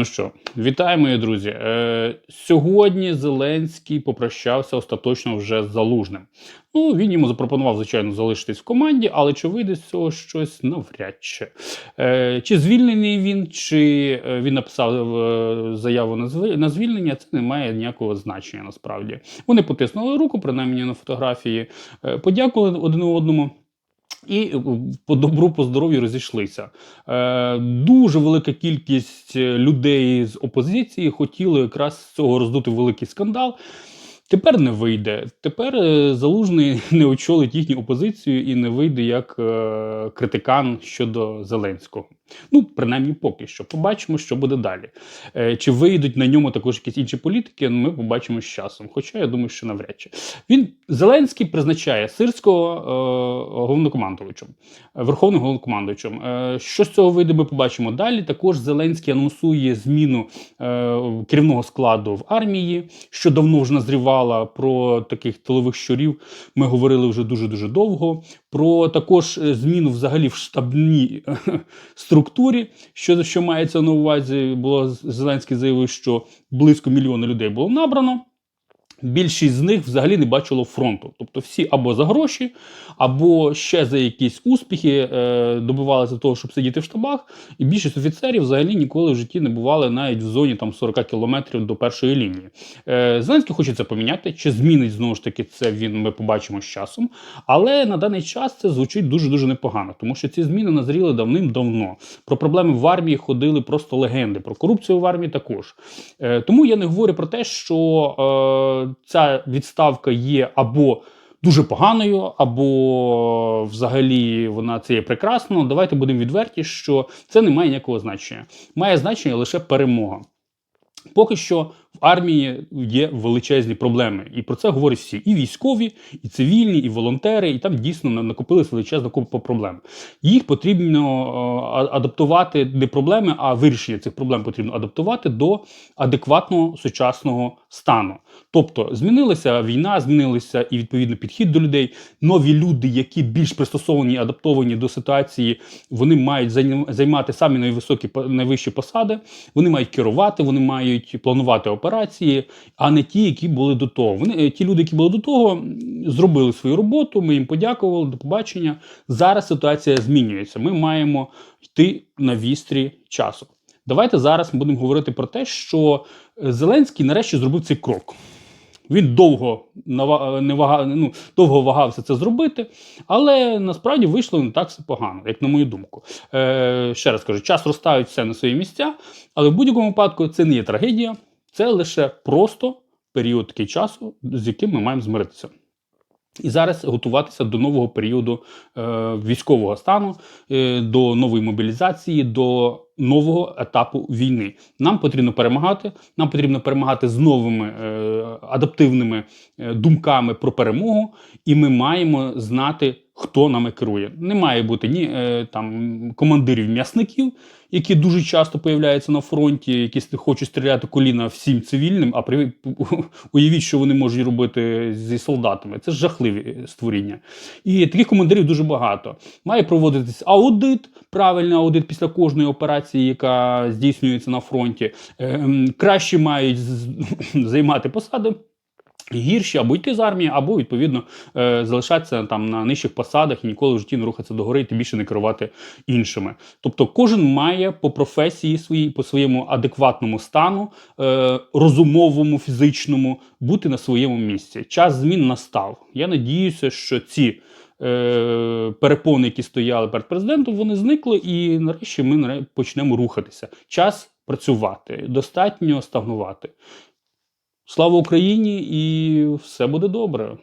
Ну що, вітаю, мої друзі. Е, сьогодні Зеленський попрощався остаточно вже з залужним. Ну, він йому запропонував, звичайно, залишитись в команді, але чи вийде з цього щось навряд чи. Е, чи звільнений він, чи е, він написав е, заяву на звільнення, це не має ніякого значення насправді. Вони потиснули руку, принаймні на фотографії, е, подякували один одному. І е, по добру, по здоров'ю розійшлися. Е, дуже велика кількість е, людей з опозиції хотіли якраз з цього роздути великий скандал. Тепер не вийде. Тепер е, залужний не очолить їхню опозицію і не вийде як е, критикан щодо Зеленського. Ну, принаймні, поки що. Побачимо, що буде далі. Е, чи вийдуть на ньому також якісь інші політики, ми побачимо з часом. Хоча я думаю, що навряд чи. Він Зеленський призначає сирського е, головнокомандувачем, е, верховним головнокомандувачем. Е, що з цього вийде, ми побачимо далі. Також Зеленський анонсує зміну е, керівного складу в армії, що давно вже назрівала про таких тилових щурів. Ми говорили вже дуже дуже довго. Про також е, зміну взагалі в штабній е, структурі, що, що мається на увазі, було Зеленський заявив, що близько мільйона людей було набрано. Більшість з них взагалі не бачило фронту. Тобто всі або за гроші, або ще за якісь успіхи е, добивалися того, щоб сидіти в штабах. І більшість офіцерів взагалі ніколи в житті не бували навіть в зоні там 40 кілометрів до першої лінії. Е, Зеленський хоче це поміняти. Чи змінить знову ж таки це він? Ми побачимо з часом. Але на даний час це звучить дуже дуже непогано, тому що ці зміни назріли давним-давно. Про проблеми в армії ходили просто легенди. Про корупцію в армії також. Е, тому я не говорю про те, що е, ця відставка є або дуже поганою, або взагалі вона це є прекрасно. Давайте будемо відверті, що це не має ніякого значення. Має значення лише перемога. Поки що в армії є величезні проблеми, і про це говорять всі: і військові, і цивільні, і волонтери, і там дійсно на- накопилась величезна купа проблем. Їх потрібно е, адаптувати не проблеми, а вирішення цих проблем потрібно адаптувати до адекватного сучасного стану. Тобто змінилася війна, змінилися і відповідно підхід до людей. Нові люди, які більш пристосовані, і адаптовані до ситуації, вони мають займати самі найвисокі найвищі посади. Вони мають керувати, вони мають планувати операції, а не ті, які були до того. Вони е, ті люди, які були до того, зробили свою роботу. Ми їм подякували. До побачення. Зараз ситуація змінюється. Ми маємо йти на вістрі часу. Давайте зараз ми будемо говорити про те, що е, Зеленський нарешті зробив цей крок. Він довго нава- не вага, ну, довго вагався це зробити, але насправді вийшло не так все погано, як на мою думку. Е, ще раз кажу, час розставить все на свої місця, але в будь-якому випадку це не є трагедія, це лише просто період такий часу, з яким ми маємо змиритися. І зараз готуватися до нового періоду е, військового стану, е, до нової мобілізації, до нового етапу війни. Нам потрібно перемагати. Нам потрібно перемагати з новими е, адаптивними е, думками про перемогу, і ми маємо знати, хто нами керує. Не має бути ні е, там командирів м'ясників, які дуже часто появляються на фронті, які хочуть стріляти коліна всім цивільним. А при уявіть, що вони можуть робити зі солдатами. Це жахливі створіння. І таких командирів дуже багато. Має проводитись аудит, правильний аудит після кожної операції, яка здійснюється на фронті. Ем, Краще мають займати посади. Гірші або йти з армії, або відповідно е, залишатися там на нижчих посадах і ніколи в житті не рухатися догори, і тим більше не керувати іншими. Тобто, кожен має по професії своїй, по своєму адекватному стану, е, розумовому, фізичному бути на своєму місці. Час змін настав. Я надіюся, що ці е, перепони, які стояли перед президентом, вони зникли, і нарешті ми почнемо рухатися. Час працювати, достатньо стагнувати. Слава Україні, і все буде добре.